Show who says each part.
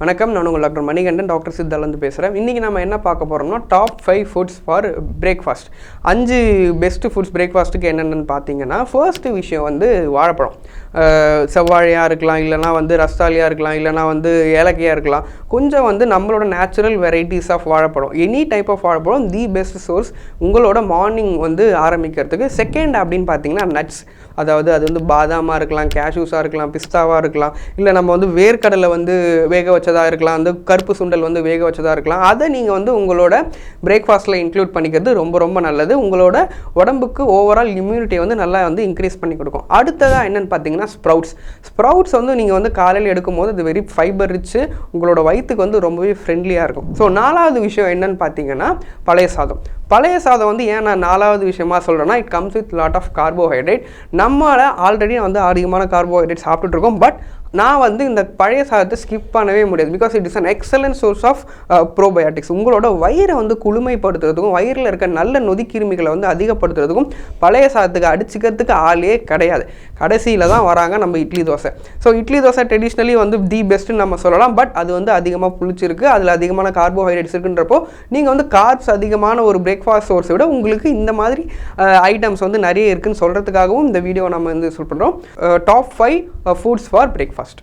Speaker 1: வணக்கம் நான் உங்கள் டாக்டர் மணிகண்டன் டாக்டர் சித்தாலேருந்து பேசுகிறேன் இன்றைக்கி நம்ம என்ன பார்க்க போகிறோம்னா top five foods for breakfast அஞ்சு பெஸ்ட்டு ஃபுட்ஸ் பிரேக்ஃபாஸ்ட்டுக்கு என்னென்னு பார்த்தீங்கன்னா ஃபர்ஸ்ட் விஷயம் வந்து வாழைப்பழம். செவ்வாழையாக இருக்கலாம் இல்லைனா வந்து ரஸ்தாலியாக இருக்கலாம் இல்லைனா வந்து ஏலக்கையாக இருக்கலாம். கொஞ்சம் வந்து நம்மளோட நேச்சுரல் வெரைட்டிஸ் ஆஃப் வாழைப்பழம். எனி டைப் ஆஃப் வாழைப்பழம் தி பெஸ்ட் சோர்ஸ் உங்களோட மார்னிங் வந்து ஆரம்பிக்கிறதுக்கு செகண்ட் அப்படின்னு பார்த்தீங்கன்னா நட்ஸ் அதாவது அது வந்து பாதாமாக இருக்கலாம் கேஷ்யூஸாக இருக்கலாம் பிஸ்தாவாக இருக்கலாம். இல்லை நம்ம வந்து வேர்க்கடலை வந்து வேக வச்சதாக இருக்கலாம் வந்து கருப்பு சுண்டல் வந்து வேக வச்சதாக இருக்கலாம். அதை நீங்கள் வந்து உங்களோட பிரேக்ஃபாஸ்ட்டில் இன்க்ளூட் பண்ணிக்கிறது ரொம்ப ரொம்ப நல்லது. உங்களோட உடம்புக்கு ஓவரால் இம்யூனிட்டியை வந்து நல்லா வந்து இன்க்ரீஸ் பண்ணி கொடுக்கும். அடுத்ததாக என்னென்னு பார்த்தீங்கன்னா ஸ்ப்ரவுட்ஸ் ஸ்ப்ரவுட்ஸ் வந்து நீங்கள் வந்து காலையில் எடுக்கும்போது அது வெரி ஃபைபர் ரிச்சு உங்களோட வயிற்றுக்கு வந்து ரொம்பவே ஃப்ரெண்ட்லியாக இருக்கும். ஸோ நாலாவது விஷயம் என்னன்னு பார்த்தீங்கன்னா பழைய சாதம். பழைய சாதம் வந்து ஏன் நான் நாலாவது விஷயமா சொல்கிறேன்னா it comes with lot of carbohydrate நம்மளால் ஆல்ரெடி வந்து அதிகமான கார்போஹைட்ரேட் சாப்பிட்டுட்டு இருக்கோம். பட் நான் வந்து இந்த பழைய சாதத்தை ஸ்கிப் பண்ணவே முடியாது. Because it is an excellent source of probiotics உங்களோட வயிறை வந்து குளுமைப்படுத்துறதுக்கும் வயிறில் இருக்க நல்ல நொதிக்கிருமிகளை வந்து அதிகப்படுத்துறதுக்கும் பழைய சாதத்துக்கு அடிச்சுக்கிறதுக்கு ஆளே கிடையாது. கடைசியில் தான் வராங்க நம்ம இட்லி தோசை. ஸோ இட்லி தோசை ட்ரெடிஷ்னலி வந்து தி பெஸ்ட்டுன்னு நம்ம சொல்லலாம். பட் அது வந்து அதிகமாக புளிச்சிருக்கு. அதில் அதிகமான கார்போஹைட்ரேட்ஸ் இருக்குன்றப்போ நீங்கள் வந்து கார்ப்ஸ் அதிகமான ஒரு பிரேக்ஃபாஸ்ட் சோர்ஸை விட உங்களுக்கு இந்த மாதிரி uh, ஐட்டம்ஸ் வந்து நிறைய இருக்குன்னு சொல்கிறதுக்காகவும் இந்த வீடியோ நம்ம வந்து சொல் பண்ணுறோம் top five foods for breakfast podcast.